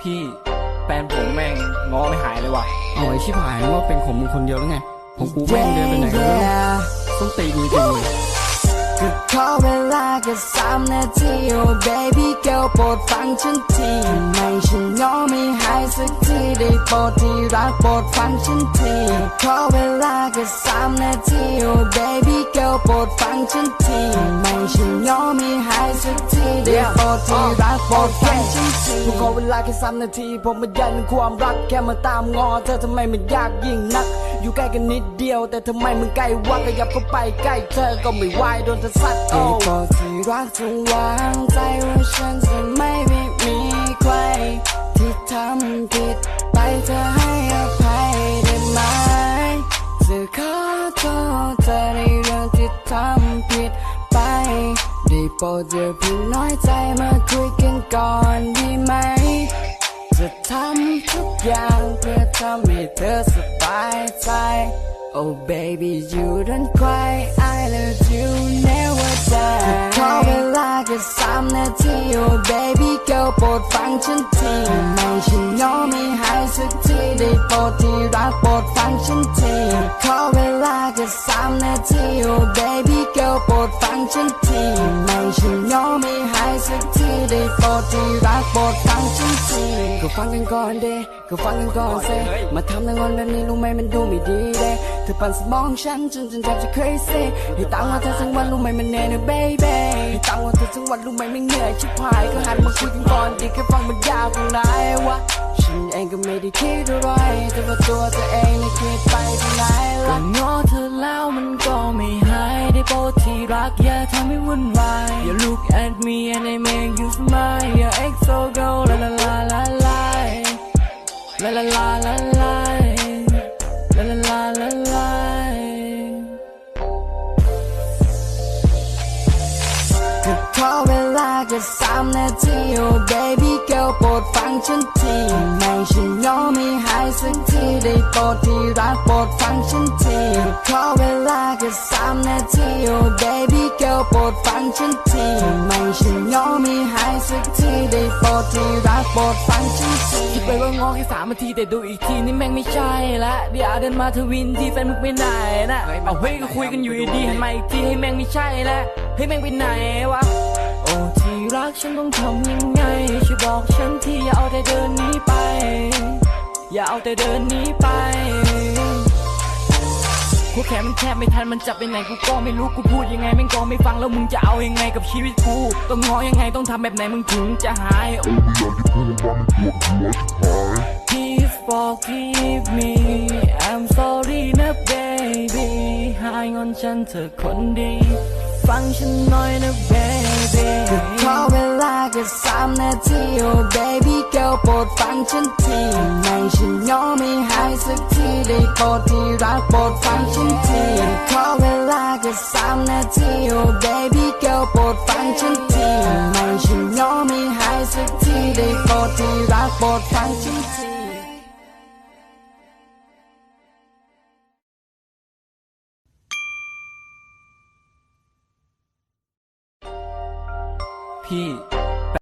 พี่แฟนผมแม่งง้อไม่หายเลยว่ะเอาไอ้ชิบหายนึกว่าเป็นของมึงคนเดียวแล้วไงของกูแม่งเดินไปไหนก็ไม่รู้ส้นตีนจริงเลยก็ขอเวลาแค่สามนาที oh baby girl โปรดฟังฉันทีไม่ฉันง้อไม่หายสักทีได้โปรดที่รักโปรดฟังฉันทีขอเวลาแค่สามนาที oh baby girl โปรดฟังฉันทีไม่ฉันง้อไม่หายสัก ทีได้โปรดที่รักโปรดฟังฉันทีผมขอเวลาแค่สามนาที ผมไม่ยันความรักแค่มาตามงอ เธอทำไมมันยากยิ่งนัก อยู่ใกล้กันนิดเดียว แต่ทำไมมึงใกล้วักขยับเข้าไปใกล้เธอก็ไม่ไหวโดนเธอซัดโอ้ก็ที่รักจงวางใจว่าฉันจะไม่มีใครที่ทำผิดไปจะให้อ โปรดอย่าเพิ่งน้อยใจมาคุยกันก่อนดีไหม จะทำทุกอย่างเพื่อทำให้เธอสบายใจ Oh baby you don't cry I love you never die ขอเวลาแค่สามนาที Oh baby girl โปรดฟังฉันทีไม่ฉันง้อไม่หายสักทีได้โปรดที่รักโปรดฟังฉันทีขอเวลาแค่สามนาที Oh baby girl โปรดฟัง ฉันทีไม่ฉันง้อไม่หายสักทีได้โปรดที่รักโปรดฟังฉันทีก็ฟังกันก่อนเดก็ฟังกันก่อนเซมาทำในงอนแบบนี้รู้ไหมมันดูไม่ดีเดเธอปั่นสมองฉันจนจนแทบจะ crazy ให้ตังค์ว่าเธอทั้งวันรู้ไหมมันเหนื่อยนะ baby ให้ตังค์ว่าเธอทั้งวันรู้ไหมไม่เหนื่อยชิบหายก็หันมาคุยกันก่อนดีแค่ฟังมันยากตรงไหนวะฉันเองก็ไม่ได้คิดอะไรแต่ว่าตัวเธอเองนี่คิดไปทางไหนก็ล่ะ กอย่าทำให้วุ่นวาย You look at me and I make you smile Your ex so go la la la la la La la la la la La la la la la ก็ขอเวลาแค่สามนาที oh baby girl โปรดฟังฉันทีไม่ฉันง้อไม่หายสักทีได้โปรดที่รักโปรดฟังฉันทีขอเวลาแค่สามนาที oh baby girl โปรดฟังฉันทีไม่ฉันง้อไม่หายสักทีได้โปรดที่รักโปรดฟังฉันทีคิดไปว่าง้อแค่สามนาทีแต่ดูอีกทีนี่แม่งไม่ใช่ละเดี๋ยวเดินมาทวินที่แฟนมึงไปไหนนะเอาเฮ้ยก็คุยกันอยู่ดีๆหันมาอีกทีให้แม่งไม่ใช่ละเฮ้ยแม่งไปไหนวะ อ้ที่รักฉันต้องทำยังไงช่วยบอกฉันทีอย่าเอาแต่เดินหนี้ไป อย่าเอาแต่เดินหนี้ไปกูแขนมันแทบไม่ทันมันจับไปไหนกูก็ไม่รู้กูพูดยังไงแม่งก็ไม่ฟังแล้วมึงจะเอายังไงกับชีวิตกูต้องง้อยังไงต้องทำแบบไหนมึงถึงจะหาย Please forgive me I'm sorry นะ baby หายงอนฉันเธอคนดี ฟังฉันหน่อยนะ baby ขอเวลาแค่สามนาที oh baby girl โปรดฟังฉันทีไม่ฉันง้อไม่หายสักทีได้โปรดที่รักโปรดฟังฉันทีขอเวลาแค่สามนาที oh baby girl โปรดฟังฉันทีไม่ฉันง้อไม่หายสักทีได้โปรดที่รักโปรดฟังฉันที พี่